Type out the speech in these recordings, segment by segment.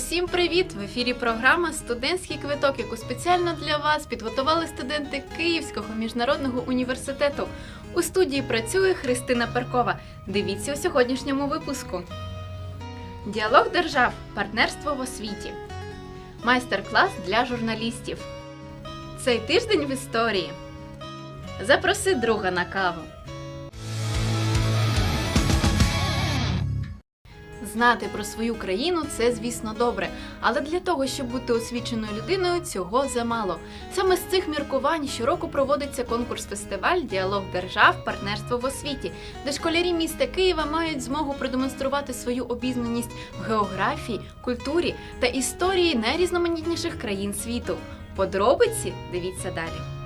Усім привіт! В ефірі програма Студентський квиток, яку спеціально для вас підготували студенти Київського міжнародного університету. У студії працює Христина Перкова. Дивіться у сьогоднішньому випуску. Діалог держав. Партнерство в освіті. Майстер-клас для журналістів. Цей тиждень в історії. Запроси друга на каву. Знати про свою країну це, звісно, добре, але для того, щоб бути освіченою людиною, цього замало. Саме з цих міркувань щороку проводиться конкурс-фестиваль Діалог держав, партнерство в освіті, де школярі міста Києва мають змогу продемонструвати свою обізнаність в географії, культурі та історії найрізноманітніших країн світу. Подробиці дивіться далі.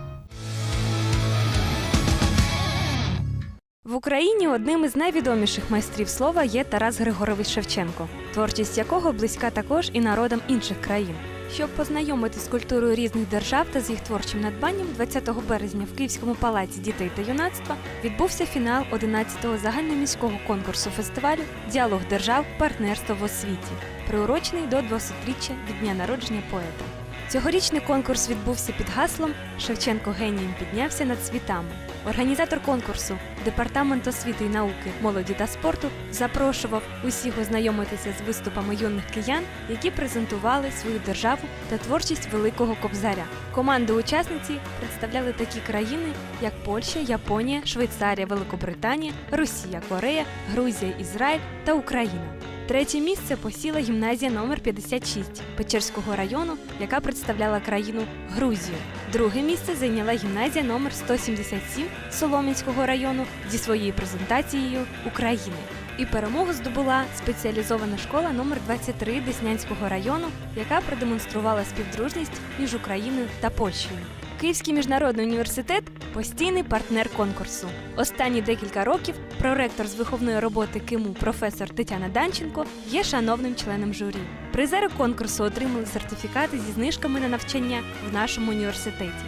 В Україні одним із найвідоміших майстрів слова є Тарас Григорович Шевченко, творчість якого близька також і народам інших країн. Щоб познайомити з культурою різних держав та з їх творчим надбанням, 20 березня в Київському палаці дітей та юнацтва відбувся фінал 11-го загальноміського конкурсу фестивалю Діалог держав партнерство в освіті, приурочений до 200-річчя від дня народження поета. Цьогорічний конкурс відбувся під гаслом Шевченко генієм піднявся над світами. Організатор конкурсу, департамент освіти і науки, молоді та спорту запрошував усіх ознайомитися з виступами юних киян, які презентували свою державу та творчість великого кобзаря. Команди учасниці представляли такі країни, як Польща, Японія, Швейцарія, Великобританія, Росія, Корея, Грузія, Ізраїль та Україна. Третє місце посіла гімназія номер 56 Печерського району, яка представляла країну Грузію. Друге місце зайняла гімназія номер 177 Солом'янського району зі своєю презентацією України. І перемогу здобула спеціалізована школа номер 23 Деснянського району, яка продемонструвала співдружність між Україною та Польщею. Київський міжнародний університет постійний партнер конкурсу. Останні декілька років проректор з виховної роботи КИМУ професор Тетяна Данченко є шановним членом журі. Призери конкурсу отримали сертифікати зі знижками на навчання в нашому університеті.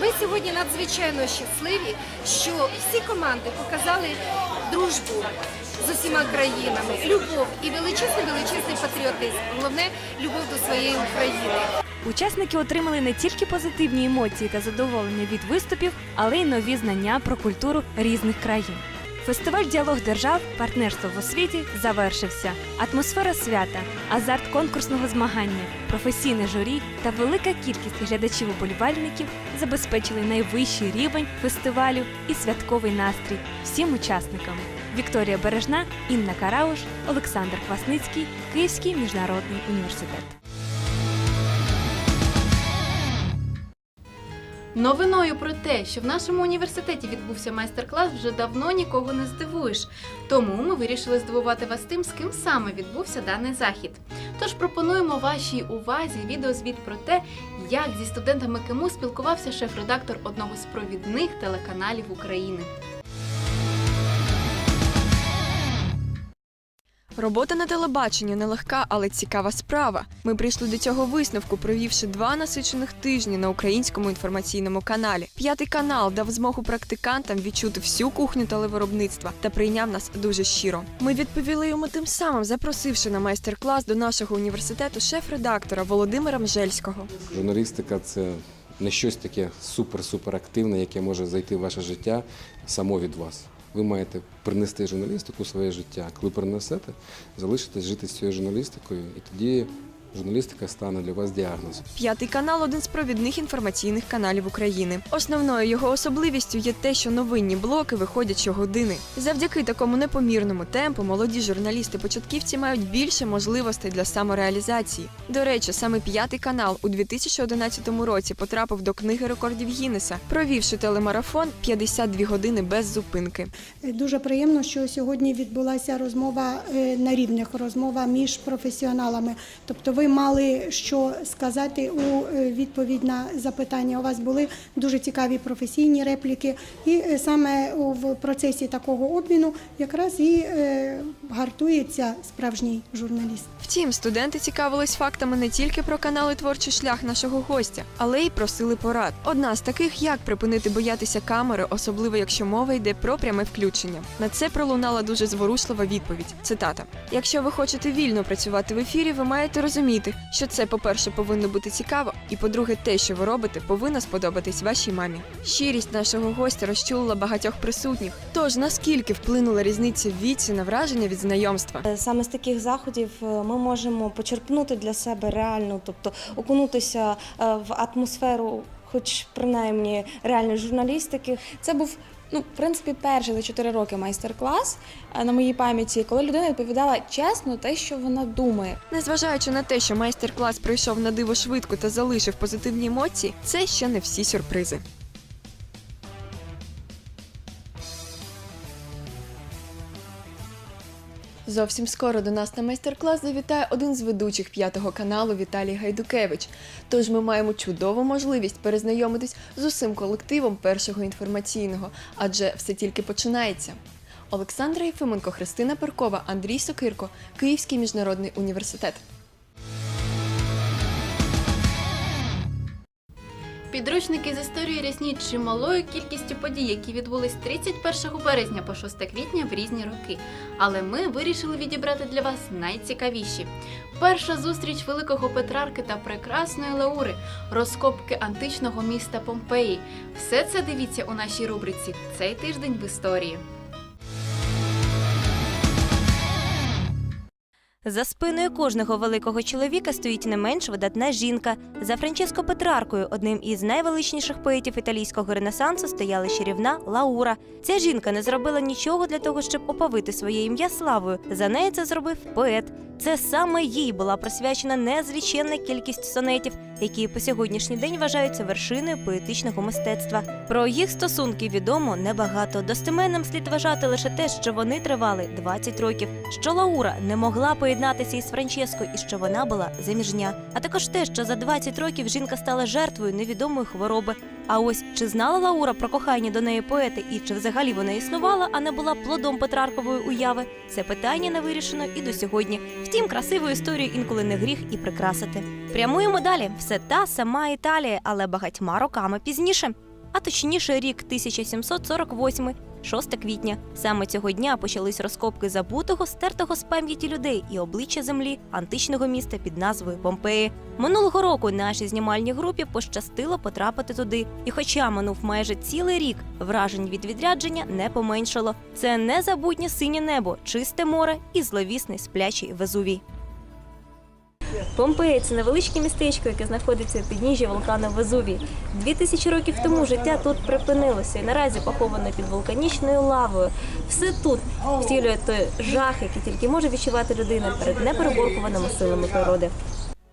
Ми сьогодні надзвичайно щасливі, що всі команди показали дружбу з усіма країнами, любов і величезний величезний патріотизм. Головне любов до своєї України. Учасники отримали не тільки позитивні емоції та задоволення від виступів, але й нові знання про культуру різних країн. Фестиваль Діалог держав, партнерство в освіті завершився. Атмосфера свята, азарт конкурсного змагання, професійне журі та велика кількість глядачів-уболівальників забезпечили найвищий рівень фестивалю і святковий настрій всім учасникам. Вікторія Бережна, Інна Карауш, Олександр Квасницький, Київський міжнародний університет. Новиною про те, що в нашому університеті відбувся майстер-клас, вже давно нікого не здивуєш. Тому ми вирішили здивувати вас тим, з ким саме відбувся даний захід. Тож пропонуємо вашій увазі відеозвіт про те, як зі студентами КИМУ спілкувався шеф-редактор одного з провідних телеканалів України. Робота на телебаченні нелегка, але цікава справа. Ми прийшли до цього висновку, провівши два насичених тижні на українському інформаційному каналі. П'ятий канал дав змогу практикантам відчути всю кухню телевиробництва та прийняв нас дуже щиро. Ми відповіли йому тим самим, запросивши на майстер-клас до нашого університету шеф-редактора Володимира Мжельського. Журналістика це не щось таке супер-супер активне, яке може зайти в ваше життя само від вас. Ви маєте принести журналістику своє життя. Коли принесете, залишитесь жити з цією журналістикою, і тоді журналістика стане для вас діагнозом. П'ятий канал один з провідних інформаційних каналів України. Основною його особливістю є те, що новинні блоки виходять щогодини. Завдяки такому непомірному темпу молоді журналісти-початківці мають більше можливостей для самореалізації. До речі, саме п'ятий канал у 2011 році потрапив до книги рекордів Гіннеса, провівши телемарафон 52 години без зупинки. Дуже приємно, що сьогодні відбулася розмова е, на рівних, розмова між професіоналами. Тобто, ви мали що сказати у е, відповідь на запитання. У вас були дуже цікаві професійні репліки, і е, саме в процесі такого обміну якраз і е, гартується справжній журналіст. Втім, студенти цікавились фактами не тільки про канали творчий шлях нашого гостя, але й просили порад. Одна з таких, як припинити боятися камери, особливо якщо мова йде про пряме включення. На це пролунала дуже зворушлива відповідь. Цитата: Якщо ви хочете вільно працювати в ефірі, ви маєте розуміти, що це, по-перше, повинно бути цікаво, і по-друге, те, що ви робите, повинно сподобатись вашій мамі. Щирість нашого гостя розчулила багатьох присутніх. Тож наскільки вплинула різниця в віці на враження від знайомства? Е, Саме з таких заходів е, ми можемо почерпнути для себе реальну, тобто окунутися е, в атмосферу, хоч принаймні реальної журналістики. Це був ну, в принципі, перший за 4 роки майстер-клас е, на моїй пам'яті, коли людина відповідала чесно те, що вона думає. Незважаючи на те, що майстер-клас пройшов на диво швидко та залишив позитивні емоції, це ще не всі сюрпризи. Зовсім скоро до нас на майстер-клас завітає один з ведучих п'ятого каналу Віталій Гайдукевич. Тож ми маємо чудову можливість перезнайомитись з усім колективом першого інформаційного, адже все тільки починається. Олександра Єфименко, Христина Перкова, Андрій Сокирко, Київський міжнародний університет. Підручники з історії рясніть чималою кількістю подій, які відбулись 31 березня по 6 квітня в різні роки. Але ми вирішили відібрати для вас найцікавіші. Перша зустріч великого Петрарки та прекрасної Лаури, розкопки античного міста Помпеї. Все це дивіться у нашій рубриці Цей тиждень в історії. За спиною кожного великого чоловіка стоїть не менш видатна жінка. За Франческо Петраркою, одним із найвеличніших поетів італійського ренесансу, стояла чарівна Лаура. Ця жінка не зробила нічого для того, щоб оповити своє ім'я славою. За неї це зробив поет. Це саме їй була присвячена незліченна кількість сонетів, які по сьогоднішній день вважаються вершиною поетичного мистецтва. Про їх стосунки відомо небагато. Достеменним слід вважати лише те, що вони тривали 20 років, що Лаура не могла поєднатися із Франческо і що вона була заміжня. А також те, що за 20 років жінка стала жертвою невідомої хвороби. А ось чи знала Лаура про кохання до неї поети і чи взагалі вона існувала, а не була плодом Петраркової уяви? Це питання не вирішено і до сьогодні. Втім, красиву історію інколи не гріх і прикрасити. Прямуємо далі. Все та сама Італія, але багатьма роками пізніше. А точніше, рік 1748, 6 квітня. Саме цього дня почались розкопки забутого, стертого з пам'яті людей і обличчя землі античного міста під назвою Помпеї. Минулого року нашій знімальній групі пощастило потрапити туди. І, хоча минув майже цілий рік, вражень від відрядження не поменшало. Це незабутнє синє небо, чисте море і зловісний сплячий Везувій. Помпеї це невеличке містечко, яке знаходиться у підніжжі вулкану Везувій. Дві тисячі років тому життя тут припинилося і наразі поховане під вулканічною лавою. Все тут втілює той жах, який тільки може відчувати людина перед непереборкуваними силами природи.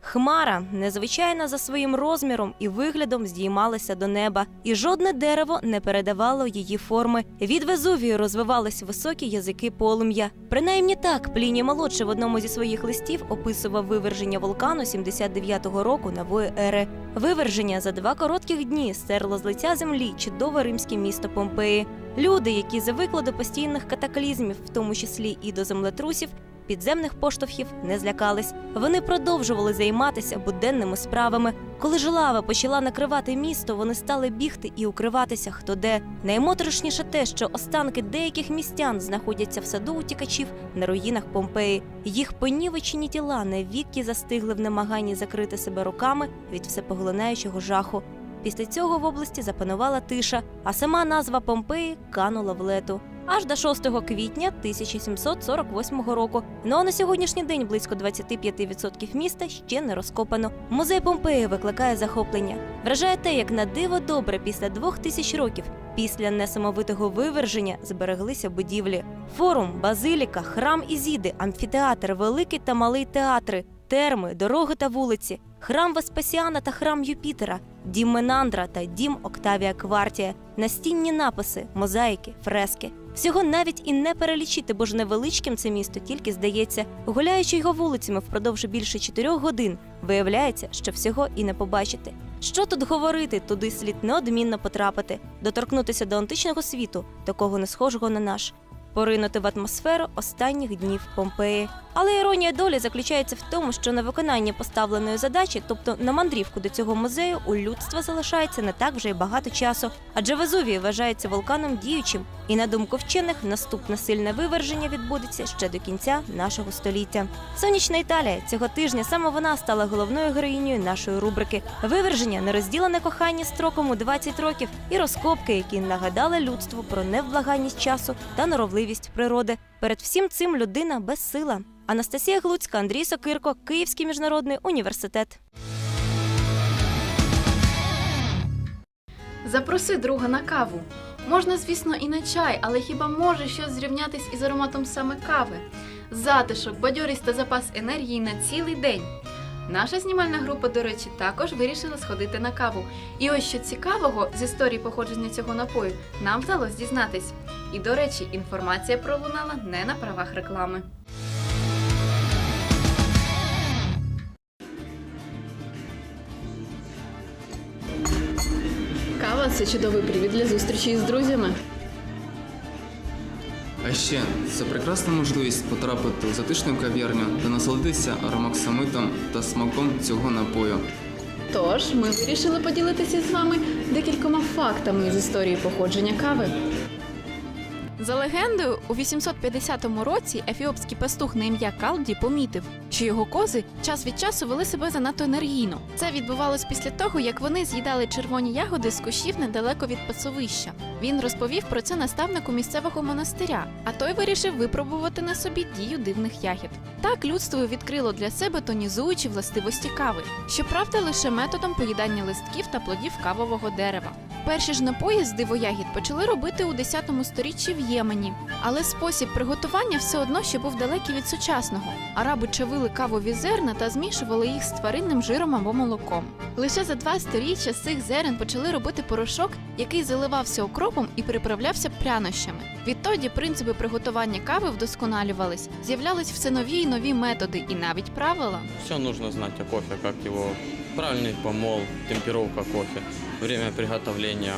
Хмара, незвичайна за своїм розміром і виглядом, здіймалася до неба, і жодне дерево не передавало її форми. Від Везувію розвивались високі язики полум'я. Принаймні так Пліній молодший в одному зі своїх листів описував виверження вулкану 79-го року нової ери. Виверження за два коротких дні стерло з лиця землі чудове римське місто Помпеї. Люди, які звикли до постійних катаклізмів, в тому числі і до землетрусів, підземних поштовхів не злякались. Вони продовжували займатися буденними справами. Коли ж лава почала накривати місто, вони стали бігти і укриватися хто де. Наймоторошніше те, що останки деяких містян знаходяться в саду утікачів на руїнах Помпеї. Їх понівечені тіла навіки застигли в намаганні закрити себе руками від всепоглинаючого жаху. Після цього в області запанувала тиша, а сама назва Помпеї канула в лету. Аж до 6 квітня 1748 року. Ну а на сьогоднішній день близько 25% міста ще не розкопано. Музей Помпеї викликає захоплення. Вражає те, як на диво добре після двох тисяч років. Після несамовитого виверження збереглися будівлі: форум, базиліка, храм Ізіди, амфітеатр, великий та малий театри, терми, дороги та вулиці, храм Веспасіана та храм Юпітера, дім Менандра та дім Октавія Квартія, настінні написи, мозаїки, фрески. Всього навіть і не перелічити, бо ж невеличким це місто тільки здається. Гуляючи його вулицями впродовж більше чотирьох годин, виявляється, що всього і не побачити. Що тут говорити, туди слід неодмінно потрапити, доторкнутися до античного світу, такого не схожого на наш. Поринути в атмосферу останніх днів Помпеї. Але іронія долі заключається в тому, що на виконання поставленої задачі, тобто на мандрівку до цього музею, у людства залишається не так вже й багато часу, адже Везувій вважається вулканом діючим, і на думку вчених, наступне сильне виверження відбудеться ще до кінця нашого століття. Сонячна Італія цього тижня саме вона стала головною героїнею нашої рубрики. Виверження, нерозділене кохання строком у 20 років і розкопки, які нагадали людству про невблаганність часу та норовливість природи. Перед всім цим людина безсила. Анастасія Глуцька, Андрій Сокирко, Київський міжнародний університет. Запроси друга на каву. Можна, звісно, і на чай, але хіба може щось зрівнятись із ароматом саме кави? Затишок, бадьорість та запас енергії на цілий день. Наша знімальна група, до речі, також вирішила сходити на каву. І ось що цікавого з історії походження цього напою нам вдалося дізнатись. І, до речі, інформація пролунала не на правах реклами. Кава це чудовий привід для зустрічі з друзями. А ще це прекрасна можливість потрапити у затишну кав'ярню та насолодитися аромаксамитом та смаком цього напою. Тож ми вирішили поділитися з вами декількома фактами з історії походження кави. За легендою, у 850 році ефіопський пастух на ім'я Калді помітив, що його кози час від часу вели себе занадто енергійно. Це відбувалось після того, як вони з'їдали червоні ягоди з кущів недалеко від пасовища. Він розповів про це наставнику місцевого монастиря, а той вирішив випробувати на собі дію дивних ягід. Так людство відкрило для себе тонізуючі властивості кави, щоправда, лише методом поїдання листків та плодів кавового дерева. Перші ж напої з дивоягід почали робити у 10 сторіччі в Ємені, але спосіб приготування все одно ще був далекий від сучасного. Араби чавили кавові зерна та змішували їх з тваринним жиром або молоком. Лише за два сторіччя з цих зерен почали робити порошок, який заливався окропом і приправлявся прянощами. Відтоді принципи приготування кави вдосконалювались, з'являлись все нові й нові методи і навіть правила. Все нужно знать о кофе, как его правильный помол, темперовка кофе, время приготовления.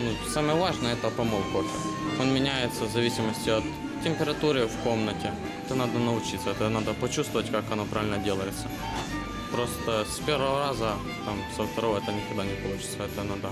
Ну, самое важное это помол кофе. Он меняется в зависимости от температуры в комнате. Это надо научиться, это надо почувствовать, как оно правильно делается. Просто с первого раза, там, со второго это никогда не получится. Это надо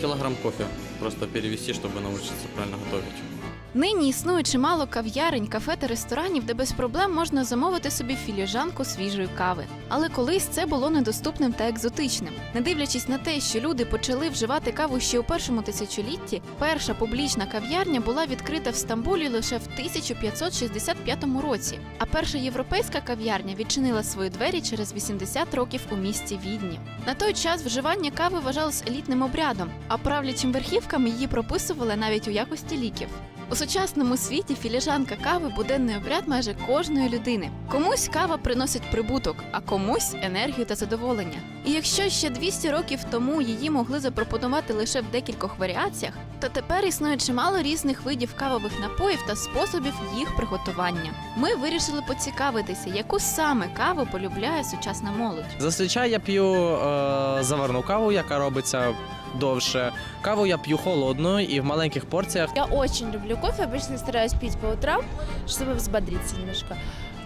килограмм кофе просто перевести, чтобы научиться правильно готовить. Нині існує чимало кав'ярень, кафе та ресторанів, де без проблем можна замовити собі філіжанку свіжої кави. Але колись це було недоступним та екзотичним. Не дивлячись на те, що люди почали вживати каву ще у першому тисячолітті, перша публічна кав'ярня була відкрита в Стамбулі лише в 1565 році. А перша європейська кав'ярня відчинила свої двері через 80 років у місті Відні. На той час вживання кави вважалось елітним обрядом, а правлячим верхівкам її прописували навіть у якості ліків. У сучасному світі філіжанка кави буденний обряд майже кожної людини. Комусь кава приносить прибуток, а комусь енергію та задоволення. І якщо ще 200 років тому її могли запропонувати лише в декількох варіаціях, то тепер існує чимало різних видів кавових напоїв та способів їх приготування. Ми вирішили поцікавитися, яку саме каву полюбляє сучасна молодь. Зазвичай я п'ю е, заварну каву, яка робиться довше. Каву я п'ю холодною і в маленьких порціях. Я очень люблю кофе, обычно стараюсь пить по утрам, чтобы взбодриться немножко.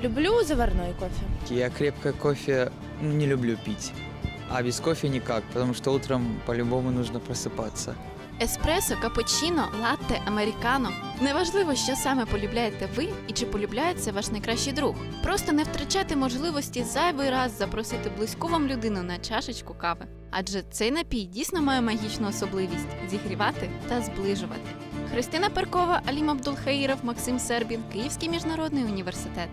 Люблю заварной кофе. Я крепкое кофе не люблю пить. А без кофе никак, потому что утром по-любому нужно просыпаться. Еспресо, капучино, латте, американо. Неважливо, що саме полюбляєте ви і чи полюбляє це ваш найкращий друг. Просто не втрачайте можливості зайвий раз запросити близьку вам людину на чашечку кави. Адже цей напій дійсно має магічну особливість зігрівати та зближувати. Христина Перкова, Алім Абдулхаїров, Максим Сербін, Київський міжнародний університет.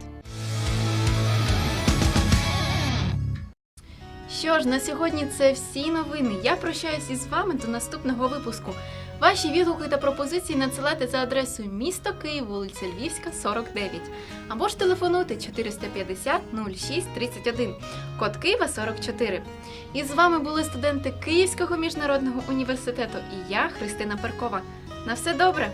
Що ж, на сьогодні це всі новини. Я прощаюсь із вами до наступного випуску. Ваші відгуки та пропозиції надсилайте за адресою місто Київ, вулиця Львівська, 49. Або ж телефонуйте 450 06 31, код Києва 44. І з вами були студенти Київського міжнародного університету і я, Христина Перкова. На все добре!